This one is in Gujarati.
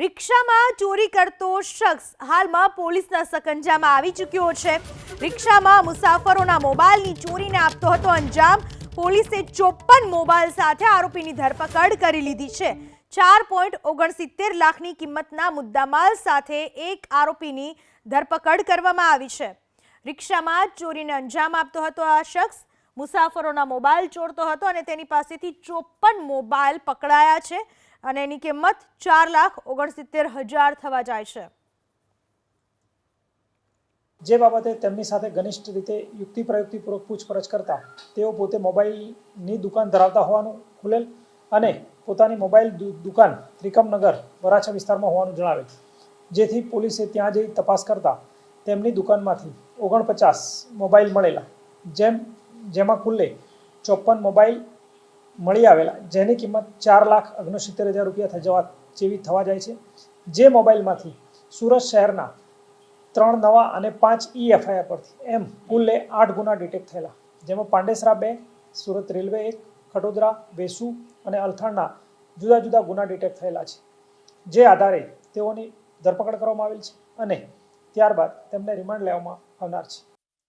રિક્ષામાં ચોરી કરતો શખ્સ હાલમાં પોલીસના સકંજામાં આવી ચૂક્યો છે. રિક્ષામાં મુસાફરોના મોબાઈલની ચોરીને આપતો હતો અંજામ. પોલીસે ચોપ્પન મોબાઈલ સાથે આરોપીની ધરપકડ કરી લીધી છે. ચાર પોઈન્ટ ઓગણસિત્તેર લાખની કિંમતના મુદ્દામાલ સાથે એક આરોપીની ધરપકડ કરવામાં આવી છે. રિક્ષામાં ચોરીને અંજામ આપતો હતો આ શખ્સ. મુસાફરોના મોબાઈલ ચોરતો હતો અને તેની પાસેથી ચોપ્પન મોબાઈલ પકડાયા છે. અને એની કિંમત ચાર લાખ ઓગણસિત્તેર હજાર થવા જાય છે. જે બાબતે તેમની સાથે ઘનિષ્ઠ રીતે યુક્તિ પ્રયુક્તિપૂર્વક પૂછપરછ કરતા તેઓ પોતે મોબાઈલની દુકાન ધરાવતા હોવાનું ખુલેલ અને પોતાની મોબાઈલ દુકાન ત્રિકમનગર, વરાછા વિસ્તારમાં હોવાનું જણાવેલ જેથી પોલીસે ત્યાં જઈ તપાસ કરતા તેમની દુકાનમાંથી ઓગણપચાસ મોબાઈલ મળેલા. જેમ, જેમાં કુલ્લે ચોપન મોબાઈલ મળી આવેલા, જેની કિંમત ચાર લાખ ઓગણસિત્તેર હજાર રૂપિયા થઈ જવા જેવી થવા જાય છે. જે મોબાઈલમાંથી સુરત શહેરના ત્રણ નવા અને પાંચ ઈ એફઆઈઆર પરથી એમ કુલ્લે આઠ ગુના ડિટેક્ટ થયેલા, જેમાં પાંડેસરા બે, સુરત રેલવે એક, ખટોદરા, વેસુ અને અલથાણના જુદા જુદા ગુના ડિટેક્ટ થયેલા છે. જે આધારે તેઓની ધરપકડ કરવામાં આવેલ છે અને ત્યારબાદ તેમને રિમાન્ડ લેવામાં આવનાર છે.